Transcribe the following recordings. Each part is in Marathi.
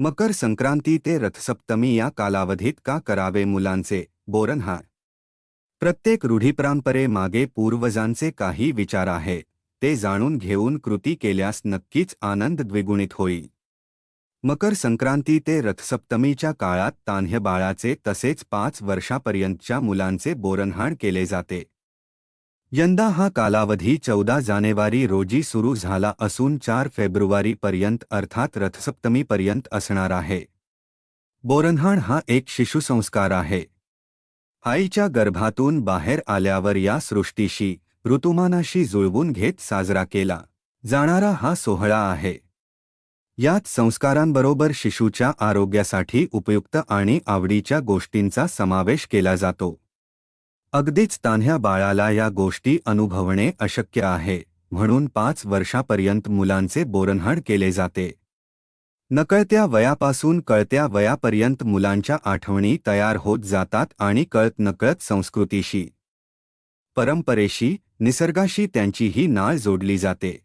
मकर संक्रांती ते रथसप्तमी या कालावधीत का करावे मुलांचे बोरनहार? प्रत्येक रूढीपरंपरे मागे पूर्वजांचे काही विचार आहे ते जाणून घेऊन कृती केल्यास नक्कीच आनंद द्विगुणित होईल. मकर संक्रांती ते रथसप्तमीच्या काळात तान्ह्य बाळाचे तसेच पाच वर्षापर्यंतच्या मुलांचे बोरनहाण केले जाते. यंदा हा कालावधी चौदा जानेवारी रोजी सुरू झाला असून चार फेब्रुवारीपर्यंत अर्थात रथसप्तमीपर्यंत असणार आहे. बोरन्हाण हा एक शिशुसंस्कार आहे. आईच्या गर्भातून बाहेर आल्यावर या सृष्टीशी ऋतुमानाशी जुळवून घेत साजरा केला. जाणारा हा सोहळा आहे. यात संस्कारांबरोबर शिशूच्या आरोग्यासाठी उपयुक्त आणि आवडीच्या गोष्टींचा समावेश केला जातो. अगदीच तान्ह्या बाळाला या गोष्टी अनुभवणे अशक्य आहे म्हणून पाच वर्षापर्यंत मुलांचे बोरन्हाण केले जाते. नकळत्या वयापासून कळत्या वयापर्यंत मुलांच्या आठवणी तयार होत जातात आणि कळत नकळत संस्कृतीशी परंपरेशी निसर्गाशी त्यांची ही नाळ जोडली जाते.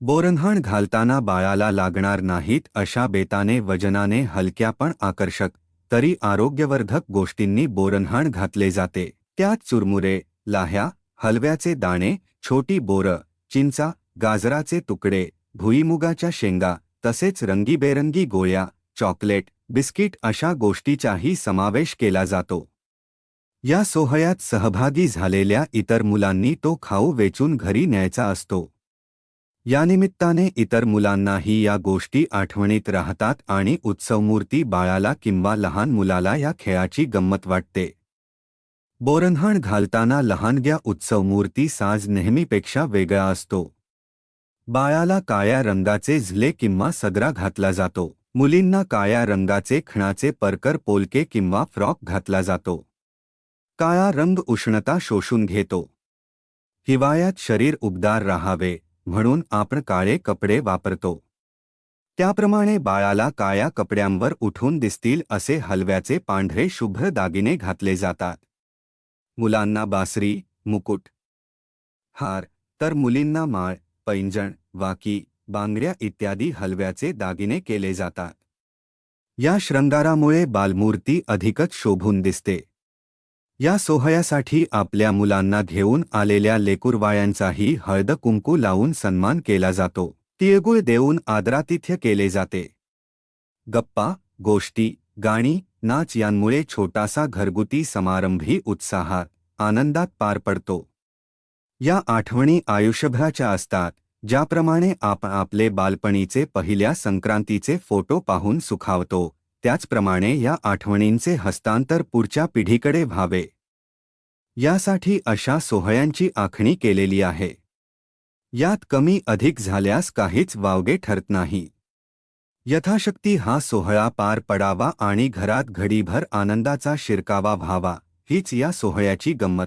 बोरणहाण घालताना बाळाला लागणार नाहीत अशा बेताने वजनाने हलक्या पण आकर्षक तरी आरोग्यवर्धक गोष्टींनी बोरणहाण घातले जाते. त्यात चुरमुरे लाह्या हलव्याचे दाणे छोटी बोरं चिंचा गाजराचे तुकडे भुईमुगाच्या शेंगा तसेच रंगीबेरंगी गोळ्या चॉकलेट बिस्किट अशा गोष्टीचाही समावेश केला जातो. या सोहळ्यात सहभागी झालेल्या इतर मुलांनी तो खाऊ वेचून घरी न्यायचा असतो. यानिमित्ताने इतर मुलांनाही या गोष्टी आठवणीत राहतात आणि उत्सवमूर्ती बाळाला किंवा लहान मुलाला या खेळाची गंमत वाटते. बोरन्हाण घालताना लहानग्या उत्सवमूर्ती साज नेहमीपेक्षा वेगळा असतो. बाळाला काळ्या रंगाचे झले किंवा सदरा घातला जातो. मुलींना काळ्या रंगाचे खणाचे परकर पोलके किंवा फ्रॉक घातला जातो. काळा रंग उष्णता शोषून घेतो. हिवाळ्यात शरीर उबदार राहावे म्हणून आपण काळे कपडे वापरतो. त्याप्रमाणे बाळाला काळ्या कपड्यांवर उठून दिसतील असे हलव्याचे पांढरे शुभ्र दागिने घातले जातात. मुलांना बासरी मुकुट. हार. तर मुलींना माळ पैंजण वाकी बांगड्या इत्यादी हलव्याचे दागिने केले जातात. या श्रंगारामुळे बालमूर्ती अधिकच शोभून दिसते. या सोहळ्यासाठी आपल्या मुलांना घेऊन आलेल्या लेकुरवायांचाही हळद कुंकू लावून सन्मान केला जातो. तिळगुळ देऊन आदरातिथ्य केले जाते. गप्पा गोष्टी गाणी नाच यांमुळे छोटासा घरगुती समारंभी उत्साहात आनंदात पार पडतो. या आठवणी आयुष्यभराच्या असतात ज्याप्रमाणे आपण आपले बालपणीचे पहिल्या संक्रांतीचे फोटो पाहून सुखावतो त्याचप्रमाणे या आठवणींचे हस्तांतर पुढच्या पिढीकडे व्हावे. यासाठी अशा सोहळ्यांची आखणी केलेली आहे. यात कमी अधिक झाल्यास काहीच वावगे ठरत नाही. यथाशक्ती हा सोहळा पार पडावा आणि घरात घडीभर आनंदाचा शिरकावा व्हावा हीच या सोहळ्याची गंमत.